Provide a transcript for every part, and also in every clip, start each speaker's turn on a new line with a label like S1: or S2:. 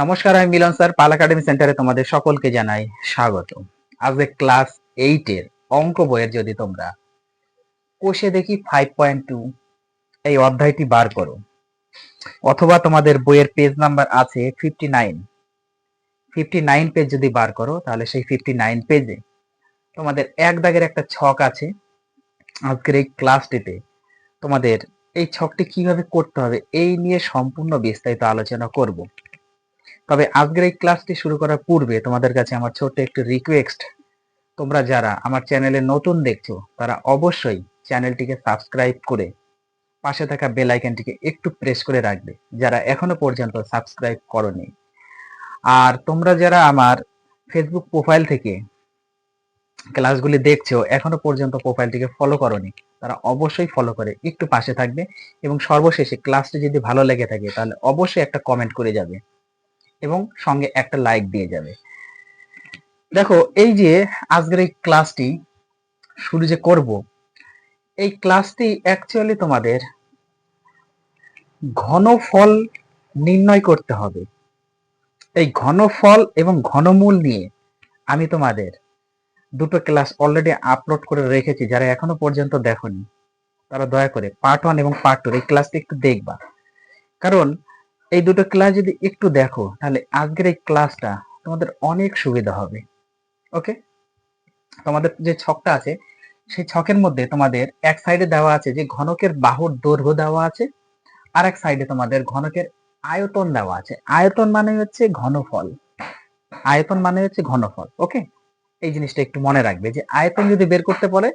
S1: নমস্কার, আমি মিলন স্যার, পাল একাডেমি সেন্টারে তোমাদের সকলকে জানাই স্বাগত। আজকে ক্লাস এইটের অঙ্ক বইয়ের যদি তোমরা কোষে দেখি ফাইভ পয়েন্ট টু এই অধ্যায়টি বার করো, অথবা তোমাদের বইয়ের পেজ নাম্বার আছে fifty nine fifty nine page যদি বার করো, তাহলে সেই ফিফটি নাইন পেজে তোমাদের এক দাগের একটা ছক আছে। আজকের এই ক্লাসটিতে তোমাদের এই ছকটি কীভাবে করতে হবে, এই নিয়ে সম্পূর্ণ বিস্তারিত আলোচনা করব। তবে আজকের এই ক্লাসটি শুরু করার পূর্বে তোমাদের কাছে আমার ছোট্ট একটু রিকোয়েস্ট তোমরা যারা আমার চ্যানেলে নতুন দেখছ, তারা অবশ্যই চ্যানেলটিকে সাবস্ক্রাইব করে পাশে থাকা বেল আইকনটিকে একটু প্রেস করে রাখবে, যারা এখনও পর্যন্ত সাবস্ক্রাইব করনি। আর তোমরা যারা আমার ফেসবুক প্রোফাইল থেকে ক্লাসগুলি দেখছ, এখনও পর্যন্ত প্রোফাইলটিকে ফলো করনি, তারা অবশ্যই ফলো করে একটু পাশে থাকবে এবং সর্বশেষে ক্লাসটি যদি ভালো লেগে থাকে, তাহলে অবশ্যই একটা কমেন্ট করে যাবে। এবং সঙ্গে একটা লাইক দিয়ে যাবে। দেখো, এই যে আজকের এই ক্লাসটি শুরু যে করব, এই ক্লাসটি অ্যাকচুয়ালি তোমাদের ঘনফল নির্ণয় করতে হবে। এই ঘনফল এবং ঘনমূল নিয়ে আমি তোমাদের দুটো ক্লাস অলরেডি আপলোড করে রেখেছি, যারা এখনও পর্যন্ত দেখনি, তারা দয়া করে পার্ট ওয়ান এবং পার্ট টু এই ক্লাসটি একটু দেখবা। কারণ এই দুটো ক্লাস যদি একটু দেখো, তাহলে আজকের এই ক্লাসটা তোমাদের অনেক সুবিধা হবে। ওকে তোমাদের যে ছকটা আছে, সেই ছকের মধ্যে তোমাদের এক সাইডে দেওয়া আছে যে ঘনকের বাহুর দৈর্ঘ্য দেওয়া আছে, আর এক সাইডে তোমাদের ঘনকের আয়তন দেওয়া আছে। আয়তন মানে হচ্ছে ঘনফল। আয়তন মানে হচ্ছে ঘনফল। ওকে এই জিনিসটা একটু মনে রাখবে যে আয়তন যদি বের করতে পারে,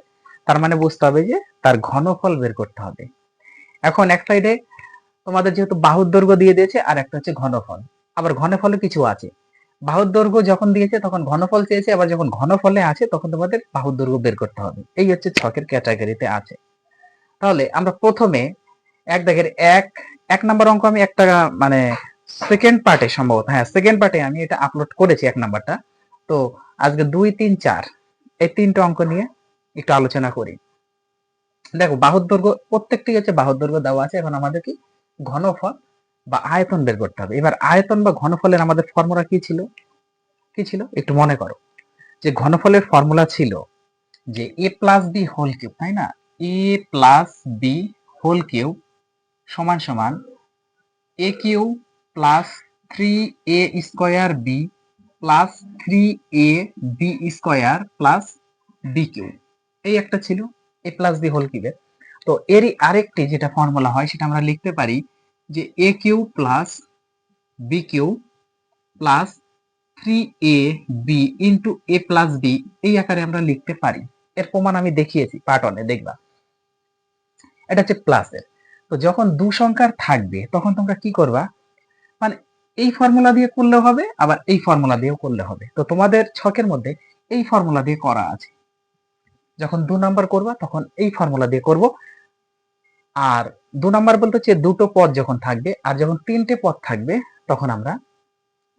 S1: তার মানে বুঝতে হবে যে তার ঘনফল বের করতে হবে। এখন এক সাইডে তোমাদের যেহেতু বাহুর দৈর্ঘ্য দিয়ে দিয়েছে, আর একটা হচ্ছে ঘনফল। আবার ঘনফলে কিছু আছে। বাহুর দৈর্ঘ্য যখন দিয়েছে, তখন ঘনফল চেয়েছে, আবার যখন ঘনফলে আছে, তখন তোমাদের বাহুর দৈর্ঘ্য বের করতে হবে। এই হচ্ছে ছকের ক্যাটাগরিতে আছে। তাহলে আমরা প্রথমে এক দেখের এক এক নাম্বার অঙ্ক আমি একটা মানে সেকেন্ড পার্টে সম্ভবত হ্যাঁ সেকেন্ড পার্টে আমি এটা আপলোড করেছি এক নাম্বারটা। তো আজকে দুই, তিন, চার, এই তিনটে অঙ্ক নিয়ে একটু আলোচনা করি। দেখো, বাহুর দৈর্ঘ্য, প্রত্যেকটি হচ্ছে বাহুর দৈর্ঘ্য দেওয়া আছে, এখন আমাদের কি ঘনফল বা আয়তন বের করতে হবে। এবার আয়তন বা ঘনফলের আমাদের ফর্মুলা কি ছিল? কি ছিল? একটু মনে করো। যে ঘনফলের ফর্মুলা ছিল যে a plus b whole cube তাই না? A plus b whole cube সমান সমান a cube plus three a square b plus three a b square plus b cube এই একটা ছিল এ প্লাস বি হোল কিউবের তো এরই আরেকটি যেটা ফর্মুলা হয়, সেটা আমরা লিখতে পারি যে a cube plus b cube plus three a b into a plus b এই আকারে আমরা লিখতে পারি। এর প্রমাণ আমি দেখিয়েছি পার্ট দেখবা। এটা হচ্ছে প্লাসের তো যখন দু সংখ্যার থাকবে, তখন তোমরা কি করবা? মানে এই ফর্মুলা দিয়ে করলেও হবে, আবার এই ফর্মুলা দিয়েও করলে হবে। তো তোমাদের ছকের মধ্যে এই ফর্মুলা দিয়ে করা আছে। যখন দু নাম্বার করবা, তখন এই ফর্মুলা দিয়ে করব। আর দু নাম্বার বলতে হচ্ছে দুটো পদ যখন থাকবে আর যখন তিনটে পদ থাকবে, তখন আমরা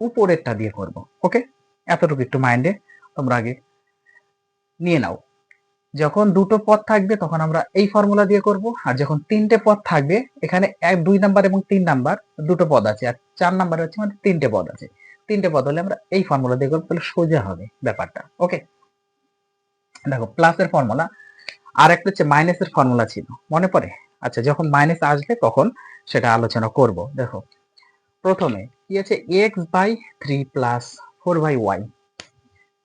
S1: উপরেরটা দিয়ে করব। ওকে এতটুকু একটু মাইন্ডে তোমরা আগে নিয়ে নাও। যখন দুটো পদ থাকবে, তখন আমরা এই ফর্মুলা দিয়ে করব। আর যখন তিনটে পদ থাকবে, এখানে এক, দুই নাম্বার এবং তিন নাম্বার দুটো পদ আছে। আর চার নাম্বার হচ্ছে মানে তিনটে পদ আছে। তিনটে পদ হলে আমরা এই ফর্মুলা দিয়ে করব, তাহলে সোজা হবে ব্যাপারটা। ওকে দেখো প্লাসের ফর্মুলা আর একটা হচ্ছে মাইনাসের ফর্মুলা ছিল। মনে পড়ে? আচ্ছা যখন মাইনাস আসবে তখন সেটা আলোচনা করব। দেখো, প্রথমে কি আছে? X by three plus four by y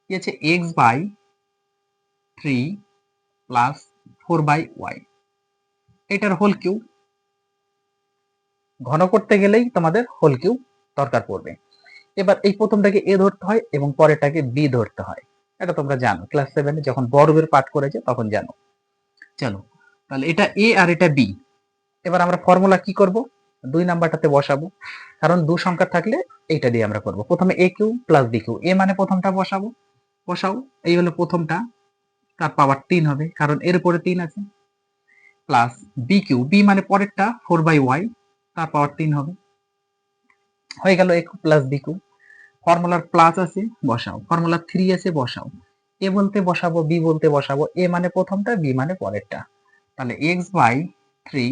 S1: কি আছে? X by three plus four by y এটার হোল কিউ ঘন করতে গেলেই তোমাদের হোল কিউ দরকার পড়বে। এবার এই প্রথমটাকে এ ধরতে হয় এবং পরেরটাকে বি ধরতে হয়। এটা তোমরা জানো। ক্লাস সেভেনে যখন বর্গের পাঠ করেছে তখন জানো। চলো তাহলে এটা এ আর এটা বি এবার আমরা ফর্মুলা কি করব? দুই নাম্বারটাতে বসাবো। কারণ দু সংখ্যা থাকলে এইটা দিয়ে আমরা করব। প্রথমে a cube plus b cube এ মানে প্রথমটা বসাবো। বসাও। এই হলো প্রথমটা। তার পাওয়ার তিন হবে। কারণ এর উপরে তিন আছে। প্লাস বি কিউ বি মানে পরেরটা ফোর বাই ওয়াই তার পাওয়ার তিন হবে। হয়ে গেল এ প্লাস বি কিউ ফর্মুলার প্লাস আছে, বসাও। ফর্মুলা থ্রি আছে, বসাও। এ বলতে বসাবো বি বলতে বসাবো। এ মানে প্রথমটা বি মানে পরেরটা। তাহলে X by three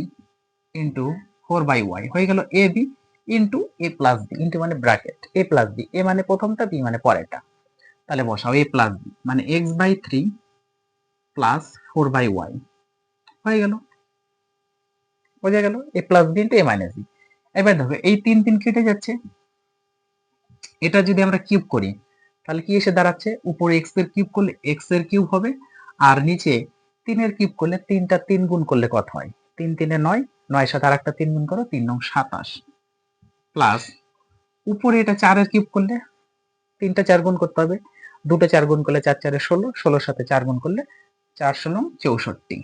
S1: into four by Y হয়ে গেল A B into A plus B into মানে bracket A plus B A মানে প্রথমটা বি মানে পরেরটা। তাহলে বসাও এ প্লাস বি মানে X by three plus four by Y হয়ে গেল। বোঝা গেল? A plus B into A minus B এবার দেখো, এই তিন তিন কেটে যাচ্ছে। এটা যদি আমরা কিউব করি, তাহলে কি এসে দাঁড়াচ্ছে? উপরে এক্সের কিউব করলে এক্সের কিউব হবে, আর নিচে তিনের কিপ করলে তিনটা তিন গুণ করলে কত হয়? তিন তিনে নয় নয় সাথে আর একটা তিন গুণ করো, তিন নং সাতাশ। প্লাস উপরে এটা চারের কিপ করলে তিনটা চার গুণ করতে হবে। দুটো চার গুণ করলে চার চারে ষোলো, ষোলোর সাথে চার গুণ করলে চার ষোলো চৌষট্টি।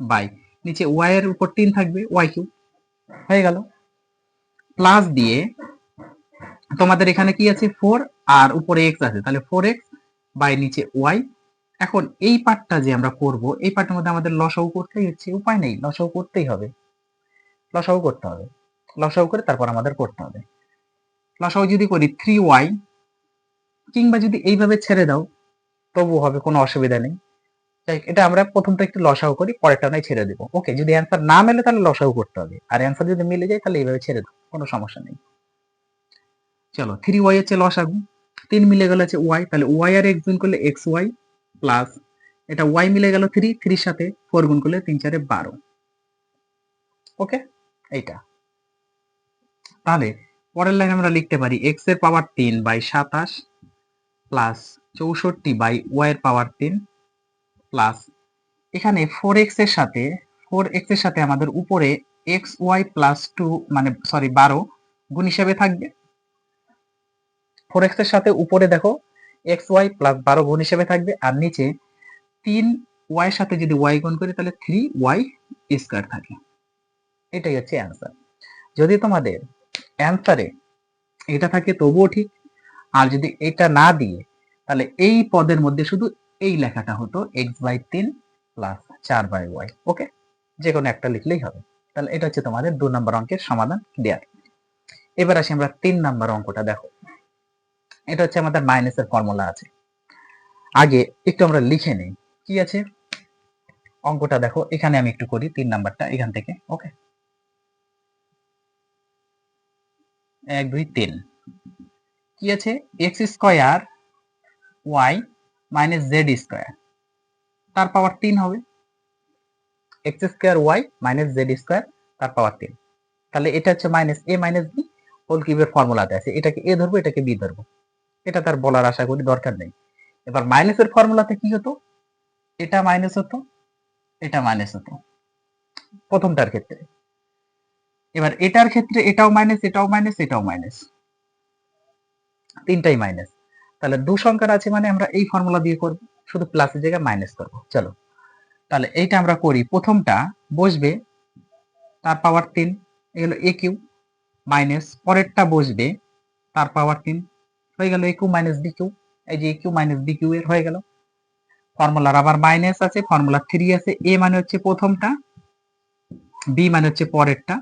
S1: বাই নিচে ওয়াই এর উপর তিন থাকবে ওয়াই কিউ হয়ে গেল। প্লাস দিয়ে তোমাদের এখানে কি আছে? ফোর আর উপরে এক্স আছে। তাহলে ফোর এক্স বাই নিচে ওয়াই এখন এই পার্টটা যে আমরা করব, এই পার্টের মধ্যে আমাদের লসাউ করতেই হচ্ছে, উপায় নেই লসাউ করতেই হবে। লসাউ করতে হবে। লসাউ করে তারপর আমাদের করতে হবে। লসাউ যদি করি থ্রি ওয়াই কিংবা যদি এইভাবে ছেড়ে দাও, তবু হবে, কোনো অসুবিধা নেই। যাই এটা আমরা প্রথমটা একটু লসাউ করি, পরেরটা নয় ছেড়ে দেবো। ওকে যদি অ্যান্সার না মেলে তাহলে লসাউ করতে হবে। আর অ্যান্সার যদি মিলে যায়, তাহলে এইভাবে ছেড়ে দেবো কোনো সমস্যা নেই। চলো থ্রি ওয়াই হচ্ছে লসাগু। তিন মিলে গেল হচ্ছে ওয়াই তাহলে ওয়াই আর এক্স গুণ করলে এক্স ওয়াই প্লাস এটা ওয়াই মিলে গেল থ্রি থ্রির সাথে ফোর গুণ করলে তিন চারে বারো। ওকে এইটা। তাহলে পরের লাইন আমরা লিখতে পারি এক্সের পাওয়ার তিন বাই সাতাশ প্লাস চৌষট্টি বাই ওয়াই এর পাওয়ার তিন প্লাস এখানে ফোর এক্সের সাথে ফোর এক্সের সাথে আমাদের উপরে এক্স ওয়াই প্লাস টু মানে সরি বারো গুণ হিসাবে থাকবে। ফোর এক্সের সাথে উপরে দেখো এক্স ওয়াই প্লাস বারো গুণ হিসেবে থাকবে, আর নিচে তিন ওয়াই সাথে যদি ওয়াই গুণ করি, তাহলে থ্রি ওয়াই স্কোয়ার থাকে। এটাই হচ্ছে অ্যান্সার যদি তোমাদের অ্যান্সারে এটা থাকে, তবুও ঠিক। আর যদি এটা না দিয়ে, তাহলে এই পদের মধ্যে শুধু এই লেখাটা হতো এক্স বাই তিন প্লাস চার বাই ওয়াই ওকে যে কোনো একটা লিখলেই হবে। তাহলে এটা হচ্ছে তোমাদের দু নম্বর অঙ্কের সমাধান দেয়ার এবার আসি আমরা তিন নম্বর অঙ্কটা দেখো। এটা হচ্ছে আমাদের মাইনাসের ফর্মুলা আছে। আগে একটু আমরা লিখে নেই, কি আছে? অঙ্কটা দেখো, এখানে আমি একটু করি, তিন নাম্বারটা, এখান থেকে ওকে এক, দুই, তিন। কি আছে? X square Y minus Z square তার পাওয়ার তিন হবে। X square Y minus Z square তার পাওয়ার তিন। তাহলে এটা হচ্ছে minus A minus B whole কিউবের ফর্মুলাতে আছে। এটাকে এ ধরবো, এটাকে বি ধরবো। এটা তার বলার আশা করি দরকার নেই। এবার মাইনাসের ফর্মুলাতে কি হতো? এটা মাইনাস হতো, এটা মাইনাস হতো। প্রথমটার ক্ষেত্রে। এবার এটার ক্ষেত্রে এটাও মাইনাস এটাও মাইনাস এটাও মাইনাস তিনটাই মাইনাস তাহলে দু সংখ্যার আছে মানে আমরা এই ফর্মুলা দিয়ে করব, শুধু প্লাসের জায়গায় মাইনাস করব। চলো। তাহলে এইটা আমরা করি, প্রথমটা বসবে, তার পাওয়ার তিন এগুলো এ কিউ মাইনাস পরেরটা বসবে, তার পাওয়ার তিন। হয়ে গেল A cube minus B cube এই যে কিউ মাইনাস বি কিউ এর হয়ে গেল। ফর্মুলার আবার মাইনাস আছে ফর্মুলা থ্রি আছে এ মানে হচ্ছে প্রথমটা বি মানে হচ্ছে পরেরটা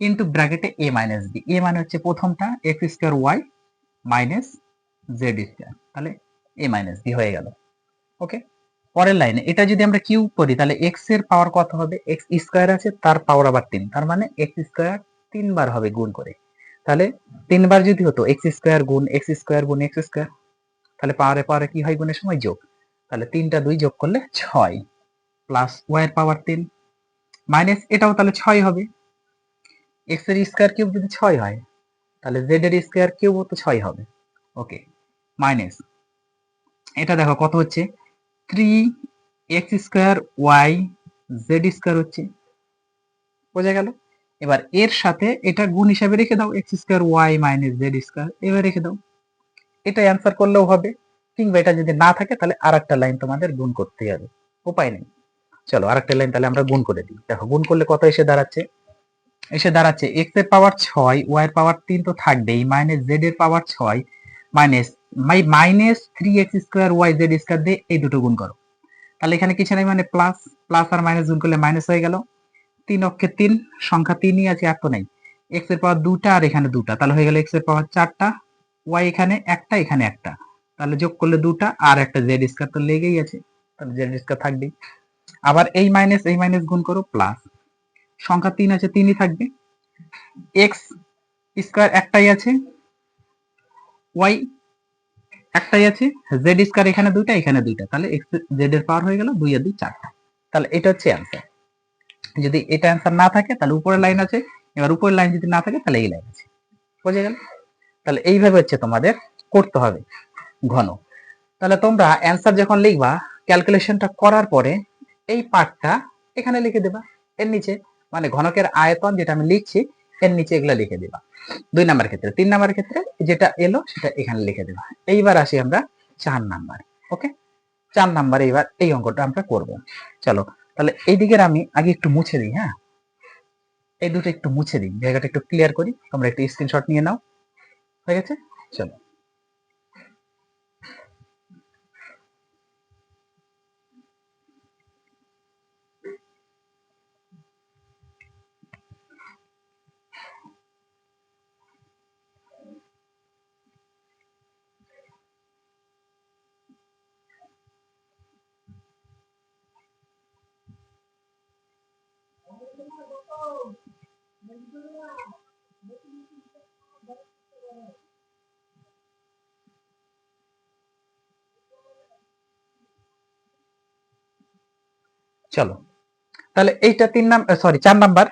S1: ইন্টু ব্র্যাকেটে এ মাইনাস বি এ মানে হচ্ছে প্রথমটা X square Y minus Z square তাহলে এ মাইনাস বি হয়ে গেল। ওকে পরের লাইনে এটা যদি আমরা কিউ করি, তাহলে এক্সের পাওয়ার কত হবে? এক্স স্কোয়ার আছে, তার পাওয়ার আবার তিন, তার মানে এক্স স্কোয়ার তিনবার হবে গুণ করে। তাহলে তিনবার যদি হতো এক্স স্কোয়ার গুণ এক্স স্কোয়ার গুণ এক্স স্কোয়ার তাহলে পাওয়ারে পাওয়ারে কি হয় গুণের সময়? যোগ। তাহলে তিনটা দুই যোগ করলে ছয় প্লাস ওয়াইয়ের পাওয়ার তিন মাইনাস এটাও তাহলে ছয় হবে। এক্সের স্কোয়ার কিউব যদি ছয় হয়, তাহলে জেড এর স্কোয়ার কিউবও তো ছয় হবে। ওকে মাইনাস এটা দেখো কত হচ্ছে? Three X square Y Z square হচ্ছে। বোঝা গেল? এবার এর সাথে এটা গুণ হিসাবে রেখে দাও X square Y minus Z square এবার রেখে দাও। এটা অ্যান্সার করলেও হবে। কিংবা এটা যদি না থাকে, তাহলে আর একটা লাইন তোমাদের গুণ করতে হবে। উপায় নেই। চলো আর একটা লাইন তাহলে আমরা গুণ করে দিই। দেখো, গুণ করলে কত এসে দাঁড়াচ্ছে? এসে দাঁড়াচ্ছে এক্সের পাওয়ার ছয় ওয়াই এর পাওয়ার তিন তো থাকবেই মাইনাস জেড এর পাওয়ার ছয় মাইনাস মাই minus three X square Y Z square দিয়ে এই দুটো গুণ করো। তাহলে এখানে কিছু নেই মানে প্লাস প্লাস আর মাইনাস গুণ করলে মাইনাস হয়ে গেল। তিন অক্ষের তিন, সংখ্যা তিনই আছে আর তো নেই। এক্সের পাওয়ার দুটা আর এখানে দুটা, তাহলে হয়ে গেল এক্সের পাওয়ার চারটা ওয়াই এখানে একটা এখানে একটা। তাহলে যোগ করলে দুটা, আর একটা জেড স্কোয়ার তো লেগেই আছে, তাহলে জেড স্কোয়ার থাকবেই। আবার এই মাইনাস এই মাইনাস গুণ করো প্লাস সংখ্যা তিন আছে, তিনই থাকবে। এক্স স্কোয়ার একটাই আছে ওয়াই একটাই আছে জেড স্কোয়ার এখানে দুইটা এখানে দুইটা। তাহলে এক্স জেড এর পাওয়ার হয়ে গেল দুই আর দুই, চারটা। তাহলে এটা হচ্ছে অ্যান্সার যদি এটা অ্যান্সার না থাকে, তাহলে উপরের লাইন আছে। এবার উপরের লাইন যদি না থাকে, তাহলে এই লাইন আছে। বুঝে গেল? তাহলে এইভাবে হচ্ছে তোমাদের করতে হবে ঘন। তাহলে তোমরা অ্যান্সার যখন লিখবা ক্যালকুলেশনটা করার পরে এই পার্টটা এখানে লিখে দেবা। এর নিচে মানে ঘনকের আয়তন যেটা আমি লিখছি, এর নিচে এগুলো লিখে দিবা। দুই নাম্বার ক্ষেত্রে, তিন নাম্বার ক্ষেত্রে যেটা এলো, সেটা এখানে লিখে দেবা। এইবার আসি আমরা চার নাম্বার ওকে চার নাম্বার এইবার এই অঙ্কটা আমরা করব। চলো তাহলে এই দিকের আমি আগে একটু মুছে দিই হ্যাঁ? এই দুটো একটু মুছে দিই, জায়গাটা একটু ক্লিয়ার করি। তোমরা একটু স্ক্রিনশট নিয়ে নাও। হয়ে গেছে? চলো। চলো। তাহলে এইটা তিন নাম্বার সরি চার নাম্বার।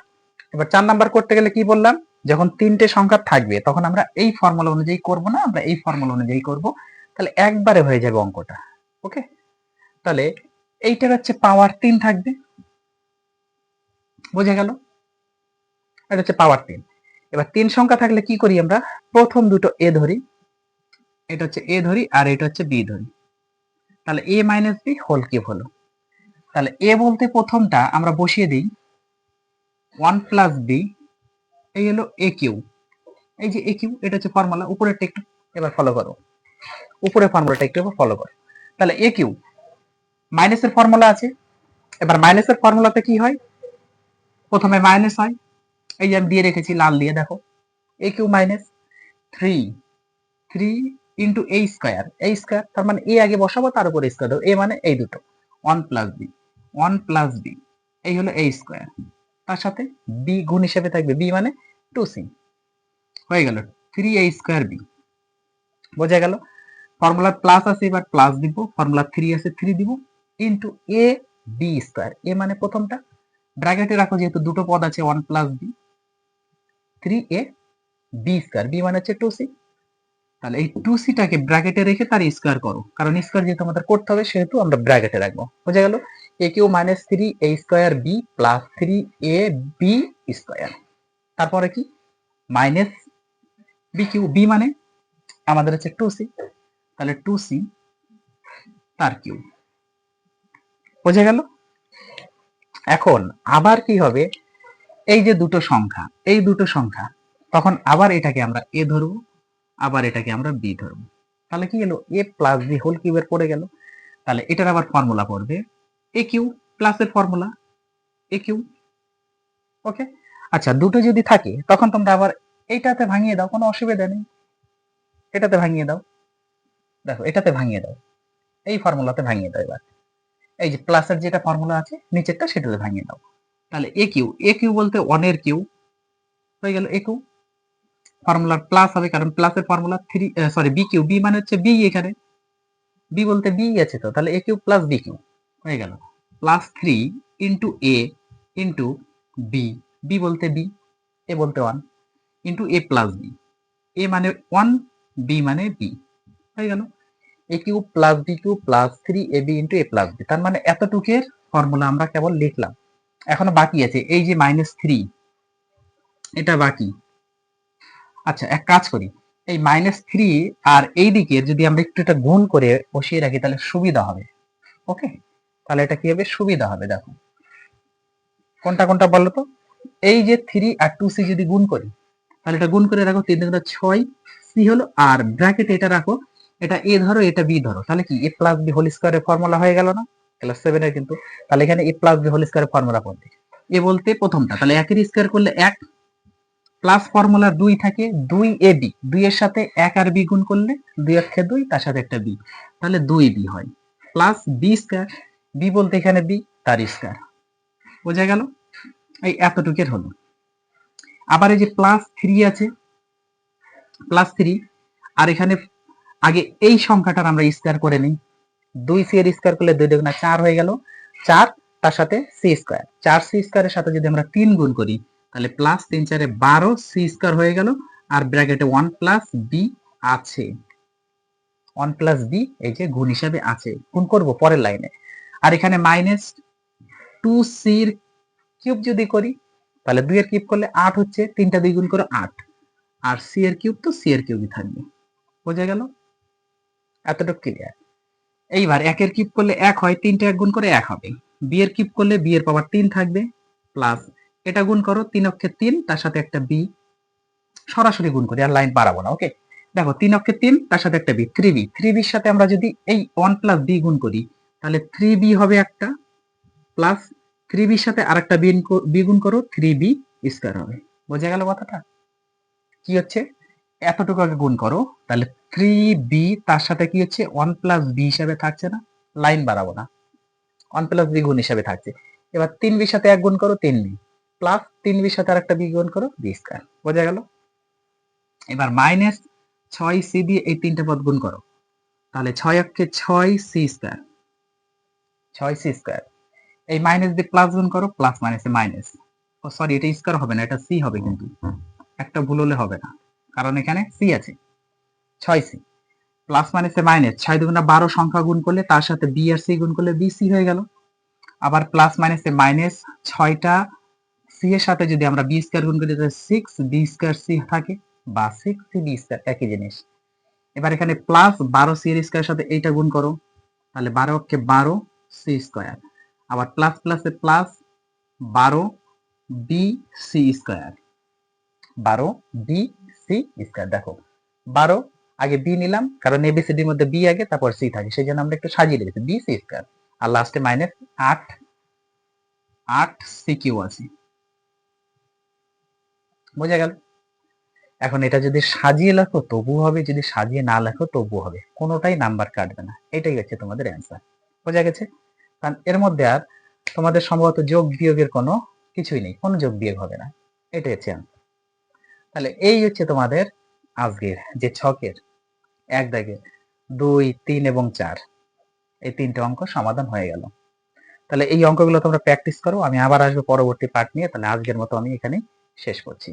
S1: এবার চার নাম্বার করতে গেলে কি বললাম? যখন তিনটে সংখ্যা থাকবে, তখন আমরা এই ফর্মুলা অনুযায়ী করব না? আমরা এই ফর্মুলা অনুযায়ী করব। তাহলে একবারে হয়ে যাবে অঙ্কটা। ওকে তাহলে এইটার হচ্ছে পাওয়ার তিন থাকবে। বোঝা গেল? এটা হচ্ছে পাওয়ার তিন। এবার তিন সংখ্যা থাকলে কি করি আমরা? প্রথম দুটো এ ধরি। এটা হচ্ছে এ ধরি আর এটা হচ্ছে বি ধরি। তাহলে A minus B whole cube হলো। তাহলে এ বলতে প্রথমটা আমরা বসিয়ে দিই। ওয়ান প্লাস বি, এই হলো এ কিউ। এই যে এ কিউ, এটা হচ্ছে ফর্মুলা উপরেরটা একটু এবার ফলো করো। উপরের ফর্মুলাটা একটু এবার ফলো করো। তাহলে এ কিউ, মাইনাসের ফর্মুলা আছে। এবার মাইনাসের ফর্মুলাতে কি হয়? প্রথমে মাইনাস হয়। এই যে আমি দিয়ে রেখেছি, লাল দিয়ে, দেখো। A cube minus three three into A square. এই স্কোয়ার, তার মানে এ আগে বসাবো, তার উপর স্কোয়ার এ মানে এই দুটো। One plus B. One plus B, এই হলো এ স্কোয়ার। তার সাথে বি গুণ হিসেবে থাকবে, বি মানে টু সি। হয়ে গেল, থ্রি এ স্কোয়ার বি। বোঝা গেল, ফর্মুলা প্লাস আছে এবার প্লাস দিব, ফর্মুলা থ্রি আছে থ্রি দিব into A B square A মানে প্রথমটা। ব্র্যাকেটে রাখো, যেহেতু দুটো পদ আছে one plus B three A B square B মানে হচ্ছে টু সি তাহলে এই টু সিটাকে ব্র্যাকেটে রেখে তার স্কোয়ার করো। কারণ স্কোয়ার যেহেতু আমাদের করতে হবে, সেহেতু আমরা ব্র্যাকেটে রাখব। বোঝা গেল? A cube minus three A square B plus three A B square তারপরে কি? মাইনাস বি কিউ বি মানে আমাদের হচ্ছে টু সি তাহলে টু সি তার কিউ বোঝা গেল? এখন আবার কি হবে? এই যে দুটো সংখ্যা, এই দুটো সংখ্যা, তখন আবার এটাকে আমরা এ ধরবো। আবার এটাকে আমরা বি ধরবো। তাহলে কি এলো এ প্লাস বি হোল কিউবের পড়ে গেল। তাহলে এটার আবার ফর্মুলা পড়বে। এ কিউ প্লাসের ফর্মুলা এ কিউ ওকে আচ্ছা দুটো যদি থাকে, তখন তোমরা আবার এইটাতে ভাঙিয়ে দাও, কোনো অসুবিধা নেই। এটাতে ভাঙিয়ে দাও। দেখো, এটাতে ভাঙিয়ে দাও। এই ফর্মুলাতে ভাঙিয়ে দাও এবার। এই যে প্লাসের যেটা ফর্মুলা আছে, নিচেরটা সেটাতে ভাঙিয়ে দাও। তাহলে এ কিউ এ কিউ বলতে ওয়ানের কিউ হয়ে গেল এ কিউ ফর্মুলার প্লাস হবে, কারণ প্লাসের formula three sorry B cube B মানে হচ্ছে বি এখানে। বি বলতে বি আছে তো, তাহলে A cube plus B cube হয়ে গেল। Plus three into A into B B বলতে বি এ বলতে one into A plus B A মানে ওয়ান বি মানে বি হয়ে গেল। A cube plus B cube plus three A B into A plus B তার মানে এতটুকের formula আমরা কেবল লিখলাম। এখনও বাকি আছে, এই যে মাইনাস থ্রি এটা বাকি। আচ্ছা এক কাজ করি। এই মাইনাস থ্রি আর এই দিকে যদি আমরা একটু এটা গুণ করে বসিয়ে রাখি, তাহলে সুবিধা হবে। ওকে তাহলে এটা কি হবে? সুবিধা হবে, দেখো। কোনটা কোনটা বলো তো? এই যে থ্রি আর টু সি যদি গুণ করি, তাহলে এটা গুণ করে রাখো তিন দিন ছয় সি হলো আর ব্র্যাকেট এটা রাখো, এটা এ ধরো, এটা বি ধরো। তাহলে কি? এ প্লাস বি হোল স্কোয়ারের ফর্মুলা হয়ে গেল না? ক্লাস সেভেনের কিন্তু। তাহলে এখানে এ প্লাস বি হোল স্কোয়ারের ফর্মুলা পড়বে। এ বলতে প্রথমটা, তাহলে একের স্কোয়ার করলে এক প্লাস ফর্মুলা দুই থাকে, দুই এ বি দুই এর সাথে এক আর বি গুণ করলে দুই অক্ষে দুই, তার সাথে একটা বি তাহলে দুই বি হয়। প্লাস বি স্কোয়ার বি বলতে এখানে বি তার স্কোয়ার বোঝা গেল? এই এতটুকের হলো। আবার এই যে প্লাস থ্রি আছে প্লাস থ্রি আর এখানে আগে এই সংখ্যাটার আমরা স্কোয়ার করে নিই। দুই সি এর স্কোয়ার করলে দুই দুগুণা চার হয়ে গেল। চার, তার সাথে সি স্কোয়ার চার সি স্কোয়ারের সাথে যদি আমরা তিন গুণ করি তাহলে প্লাস তিন চারে বারো সি স্কোয়ার হয়ে গেল, আর ব্র্যাকেটে ওয়ান প্লাস বি আছে। ওয়ান প্লাস বি এই যে গুণ হিসাবে আছে, গুণ করব পরের লাইনে আর এখানে মাইনাস টু সির কিউব যদি করি, তাহলে দুই এর কিউব করলে আট হচ্ছে, তিনটা দুই গুণ করে আট। আর সি এর কিউব তো সি এর কিউবই থাকবে। বোঝা গেল? এতটুকু ক্লিয়ার এইবার একের কিউব করলে এক হয়, তিনটা এক গুণ করে এক হবে। বি এর কিউব করলে বি এর পাওয়ার তিন থাকবে প্লাস এটা গুণ করো, তিন অক্ষের তিন, তার সাথে একটা বি সরাসরি গুণ করি, আর লাইন বাড়াবো না ওকে দেখো, তিন অক্ষের তিন, তার সাথে একটা বি থ্রি বি থ্রি বির সাথে আমরা যদি এই ওয়ান প্লাস বি গুণ করি, তাহলে থ্রি বি হবে একটা প্লাস থ্রি বির সাথে আর একটা বি গুণ করো থ্রি বি স্কোয়ার হবে। বোঝা গেল কথাটা? কি হচ্ছে? এতটুকু আগে গুণ করো, তাহলে থ্রি বি তার সাথে কি হচ্ছে? ওয়ান প্লাস বি হিসাবে থাকছে না, লাইন বাড়াবো না। ওয়ান প্লাস বি গুণ হিসাবে থাকছে। এবার তিন বির সাথে এক গুণ করো, তিন বি প্লাস তিন বির সাথে আর একটা বি গুণ করো বি স্কোয়ার বোঝা গেল? এবার মাইনাস ছয় সি দিয়ে এই তিনটা পদ গুণ করো। তাহলে ছয় অক্ষে ছয় সি স্কোয়ার ছয় সি স্কোয়ার এই মাইনাস দিয়ে প্লাস গুণ করো প্লাস মাইনাসে মাইনাস ও সরি এটা স্কোয়ার হবে না, এটা সি হবে কিন্তু। একটা ভুল হলে হবে না, কারণ এখানে সি আছে। ছয় সি প্লাস মাইনাসে মাইনাস ছয় দুগুণা বারো সংখ্যা গুণ করলে তার সাথে বি আর সি গুণ করলে বি সি হয়ে গেল। আবার প্লাস মাইনাসে মাইনাস ছয়টা সি এর সাথে যদি আমরা বি স্কোয়ার গুণ করি, তাহলে সিক্স বি স্কোয়ার সি থাকে বা সিক্স সি বি স্কোয়ার একই জিনিস। এবার এখানে প্লাস বারো সি এর স্কোয়ার সাথে এইটা গুণ করো, তাহলে বারো অক্ষে বারো সি স্কোয়ার আবার প্লাস প্লাসে প্লাস বারো বি সি স্কোয়ার বারো বি সি স্কোয়ার দেখো। বারো, আগে বি নিলাম, কারণ এবিসিডির মধ্যে বি আগে, তারপর সি থাকে সেই জন্য আমরা একটু সাজিয়ে রেখেছি বি সি স্কোয়ার আর লাস্টে মাইনাস আট আট সি কিউ আছে। বোঝা গেল? এখন এটা যদি সাজিয়ে লেখো, তবু হবে। যদি সাজিয়ে না লেখো, তবু হবে। কোনোটাই নাম্বার কাটবে না। এটাই হচ্ছে তোমাদের অ্যান্সার বোঝা গেছে? কারণ এর মধ্যে আর তোমাদের সম্ভবত যোগ বিয়োগের কোনো কিছুই নেই। কোনো যোগ বিয়োগ হবে না। এটাই হচ্ছে answer। তাহলে এই হচ্ছে তোমাদের আজকের যে ছকের এক দাগে দুই, তিন এবং চার। এই তিনটে অঙ্ক সমাধান হয়ে গেল। তাহলে এই অঙ্কগুলো তোমরা প্র্যাকটিস করো। আমি আবার আসব পরবর্তী পার্ট নিয়ে। তাহলে আজকের মতো আমি এখানে শেষ করছি।